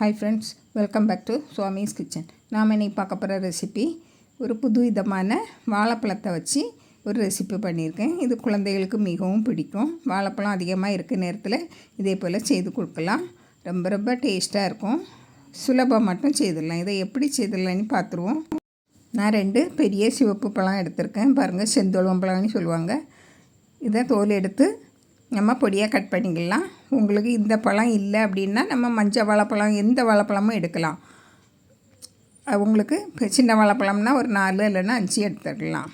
Hi friends welcome back to Swami's kitchen நாம் இன்னைக்கு பார்க்க போகிற ரெசிபி ஒரு புது விதமான வாழைப்பழத்தை வச்சு ஒரு ரெசிபி பண்ணியிருக்கேன். இது குழந்தைகளுக்கு மிகவும் பிடிக்கும். வாழைப்பழம் அதிகமாக இருக்க நேரத்தில் இதே போல் செய்து கொடுக்கலாம். ரொம்ப ரொம்ப டேஸ்ட்டாக இருக்கும். சுலபம் மட்டும் செய்திடலாம். இதை எப்படி செய்திடலான்னு பார்த்துருவோம். நான் ரெண்டு பெரிய சிவப்பு பழம் எடுத்திருக்கேன். பாருங்கள் செந்தோளம் பழம்னு சொல்லுவாங்க. இதை தோல் எடுத்து நம்ம பொடியாக கட் பண்ணிக்கலாம். உங்களுக்கு இந்த பழம் இல்லை அப்படின்னா நம்ம மஞ்சள் வாழைப்பழம் எந்த வாழைப்பழமும் எடுக்கலாம். உங்களுக்கு இப்போ சின்ன வாழைப்பழம்னா ஒரு நாலு இல்லைன்னா அஞ்சு எடுத்துக்கலாம்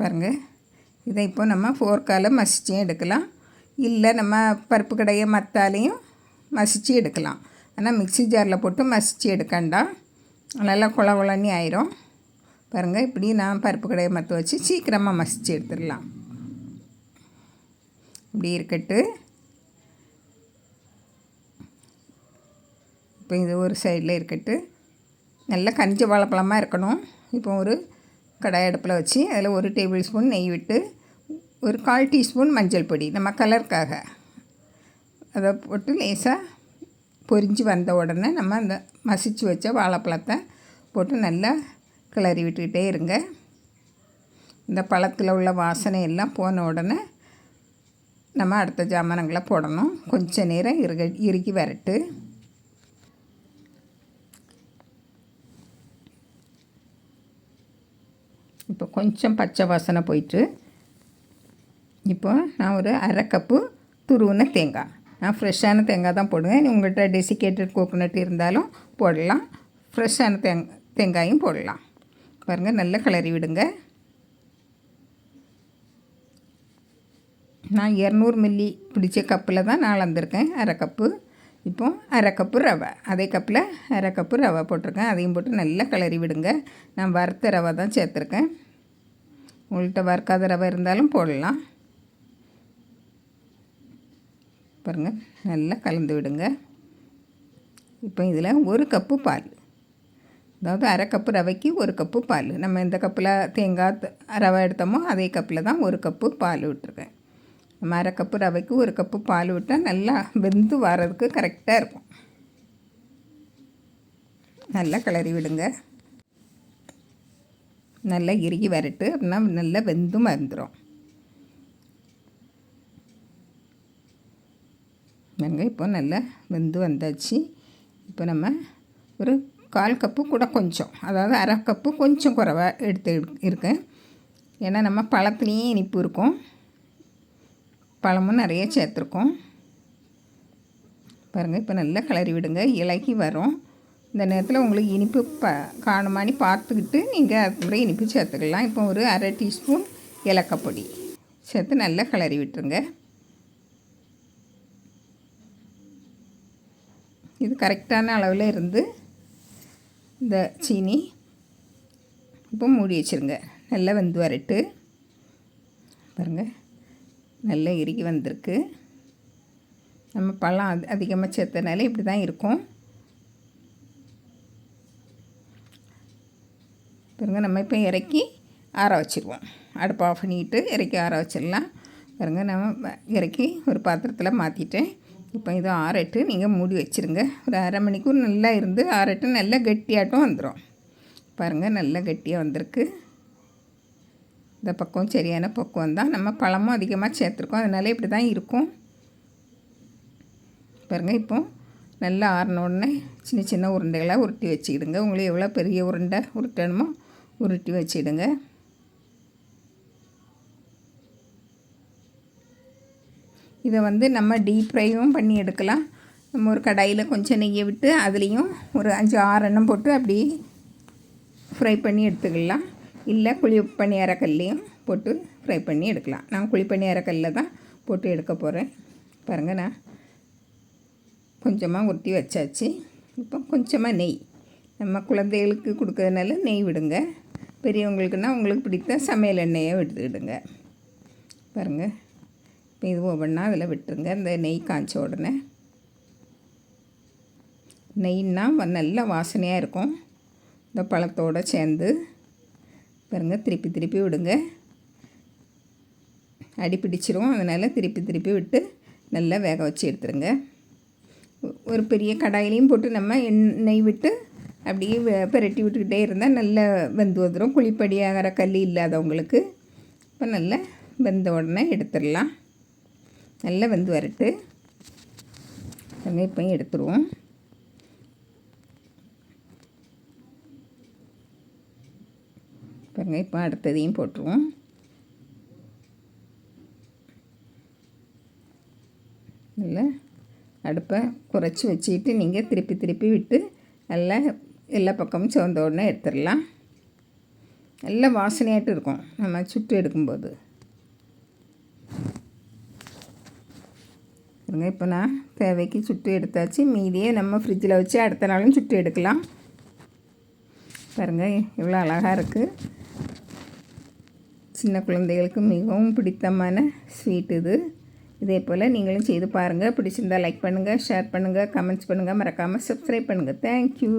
பாருங்கள் இதை இப்போ நம்ம ஃபோர்க்கால் மசிச்சும் எடுக்கலாம். இல்லை நம்ம பருப்பு கடையை மத்தாலையும் மசித்து எடுக்கலாம். ஆனால் மிக்ஸி ஜாரில் போட்டு மசித்து எடுக்கண்டாம் நல்லா குள குழனி ஆயிரும். பாருங்கள் இப்படி நான் பருப்பு கடையை மற்ற வச்சு சீக்கிரமாக மசித்து எடுத்துடலாம். இப்படி இருக்கட்டு. இப்போ இது ஒரு சைடில் இருக்கட்டு. நல்ல கஞ்சி வாழைப்பழமாக இருக்கணும். இப்போ ஒரு கடாய் அடுப்பில் வச்சு அதில் ஒரு டேபிள் ஸ்பூன் நெய் விட்டு ஒரு கால் டீஸ்பூன் மஞ்சள் பொடி நம்ம கலருக்காக அதை போட்டு லேசாக பொரிஞ்சு வந்த உடனே நம்ம அந்த மசிச்சு வச்ச வாழைப்பழத்தை போட்டு நல்லா கிளறி விட்டுக்கிட்டே இருங்க. இந்த பழத்தில் உள்ள வாசனை எல்லாம் போன உடனே நம்ம அடுத்த ஜாமானங்களை போடணும். கொஞ்ச நேரம் இறுக இறுக்கி வரட்டு. இப்போ கொஞ்சம் பச்சை வாசனை போயிட்டு இப்போ நான் ஒரு அரை கப்பு துருவின தேங்காய். நான் ஃப்ரெஷ்ஷான தேங்காய் தான் போடுவேன். உங்கள்கிட்ட டெசிகேட்டட் கோகோனட் இருந்தாலும் போடலாம். ஃப்ரெஷ்ஷான தேங் தேங்காயும் போடலாம். பாருங்கள் நல்லா கிளறி விடுங்க. நான் இரநூறு மில்லி பிடிச்ச கப்பில் தான் நான் அளந்திருக்கேன். அரை கப்பு. இப்போ அரை கப்பு ரவை. அதே கப்பில் அரை கப்பு ரவை போட்டிருக்கேன். அதையும் போட்டு நல்லா கிளறி விடுங்க. நான் வறுத்த ரவை தான் சேர்த்துருக்கேன். உங்கள்கிட்ட வறுக்காத ரவை இருந்தாலும் போடலாம். பாருங்கள் நல்லா கலந்து விடுங்க. இப்போ இதில் ஒரு கப்பு பால். அதாவது அரை கப்பு ரவைக்கு ஒரு கப்பு பால். நம்ம எந்த கப்பில் தேங்காய் ரவை எடுத்தோமோ அதே கப்பில் தான் ஒரு கப்பு பால் விட்டுருக்கேன். நம்ம அரை கப்பு ரவைக்கு ஒரு கப்பு பால் விட்டால் நல்லா வெந்து வரதுக்கு கரெக்டாக இருக்கும். நல்லா கிளறி விடுங்க. நல்லா இறுகி வரட்டு. அப்படின்னா நல்லா வெந்தும் மறந்துடும் வெங்காயம் இப்போ நல்லா வெந்து வந்தாச்சு. இப்போ நம்ம ஒரு கால் கப்பு கூட கொஞ்சம் அதாவது அரை கப்பு கொஞ்சம் குறைவா எடுத்து இருக்கேன். ஏன்னா நம்ம பழத்துலேயும் இனிப்பு இருக்கும். பழமும் நிறைய சேர்த்துருக்கோம். பாருங்கள் இப்போ நல்லா கிளறி விடுங்க. இலக்கி வரும். இந்த நேரத்தில் உங்களுக்கு இனிப்பு ப காணுமானி பார்த்துக்கிட்டு நீங்கள் அதுக்கப்புறம் இனிப்பு சேர்த்துக்கலாம். இப்போ ஒரு அரை டீஸ்பூன் ஏலக்காய் சேர்த்து நல்லா கிளறி விட்டுருங்க. இது கரெக்டான அளவில் இருந்து இந்த சீனி இப்போ மூடி வச்சுருங்க. நல்லா வெந்து வரட்டு. பாருங்கள் நல்லா இறுகி வந்திருக்கு. நம்ம பழம் அது அதிகமாக சேர்த்தனால இப்படி தான் இருக்கும். பாருங்க நம்ம இப்போ இறக்கி ஆற வச்சுருவோம். அடுப்பு ஆஃப் பண்ணிட்டு இறக்கி ஆற வச்சிடலாம். பாருங்க நம்ம இறக்கி ஒரு பாத்திரத்தில் மாற்றிட்டேன் இப்போ இது ஆறட்டு நீங்கள் மூடி வச்சுருங்க. ஒரு அரை மணிக்கூர் நல்லா இருந்து ஆறட்டு நல்லா கெட்டியாட்டும் வந்துடும் பாருங்கள் நல்லா கெட்டியாக வந்திருக்கு. இந்த பக்கம் சரியான பக்குவம் தான். நம்ம பழமும் அதிகமாக சேர்த்துருக்கோம். அதனால இப்படி தான் இருக்கும். பாருங்கள் இப்போ நல்லா ஆறின உடனே சின்ன சின்ன உருண்டைகளாக உருட்டி வச்சுக்கிடுங்க. உங்களுக்கு எவ்வளோ பெரிய உருண்டை உருட்டணுமோ உருட்டி வச்சுக்கிடுங்க. இதை வந்து நம்ம டீப் ஃப்ரையும் பண்ணி எடுக்கலாம். நம்ம ஒரு கடாயில் கொஞ்சம் நெய்யை விட்டு அதுலேயும் ஒரு அஞ்சு ஆறு எண்ணம் போட்டு அப்படி ஃப்ரை பண்ணி எடுத்துக்கலாம். இல்லை குழி பணியாரக்கல்லையும் போட்டு ஃப்ரை பண்ணி எடுக்கலாம். நான் குழி பணியாரக்கல்லில் தான் போட்டு எடுக்க போகிறேன் பாருங்கள் நான் கொஞ்சமாக ஊற்றி வச்சாச்சு. இப்போ கொஞ்சமாக நெய். நம்ம குழந்தைகளுக்கு கொடுக்கறதுனால நெய் விடுங்க. பெரியவங்களுக்குன்னா உங்களுக்கு பிடித்த சமையல் எண்ணெயை விடுங்க. பாருங்கள் இப்போ இது ஒவ்வொன்றா அதில் விட்டுருங்க. இந்த நெய் காய்ச்ச உடனே. நெய்னால் நல்ல வாசனையாக இருக்கும். இந்த பழத்தோடு சேர்ந்து பாருங்கள் திருப்பி திருப்பி விடுங்க. அடி பிடிச்சிரும் அதனால் திருப்பி திருப்பி விட்டு நல்லா வேக வச்சு எடுத்துருங்க. ஒரு பெரிய கடாயிலையும் போட்டு நம்ம எண்ணெய் விட்டு அப்படியே வெ- பிரட்டி விட்டுக்கிட்டே இருந்தால் நல்லா வெந்து வந்துடும் குழிப்படியாகிற கல் இல்லாதவங்களுக்கு இப்போ நல்லா வெந்த உடனே எடுத்துடலாம். நல்லா வெந்து வரட்டு. வெங்காயப்பையும் எடுத்துருவோம். பாருங்கள் இப்போ அடுத்ததையும் போட்டுருவோம். நல்லா அடுப்பை குறைச்சி வச்சுக்கிட்டு நீங்கள் திருப்பி திருப்பி விட்டு நல்லா எல்லா பக்கமும் சிவந்த உடனே எடுத்துடலாம். நல்லா வாசனையாட்டு இருக்கும் நம்ம சுட்டு எடுக்கும்போது. பாருங்க இப்போ நான் தேவைக்கு சுட்டு எடுத்தாச்சு. மீதியே நம்ம ஃப்ரிட்ஜில் வச்சு அடுத்த நாளும் சுட்டு எடுக்கலாம். பாருங்கள் இவ்வளோ அழகாக இருக்குது சின்ன குழந்தைகளுக்கு மிகவும் பிடித்தமான ஸ்வீட் இது. இதே போல் நீங்களும் செய்து பாருங்கள் பிடிச்சிருந்தா லைக் பண்ணுங்கள் ஷேர் பண்ணுங்கள் கமெண்ட்ஸ் பண்ணுங்கள் மறக்காமல் சப்ஸ்கிரைப் பண்ணுங்கள் தேங்க்யூ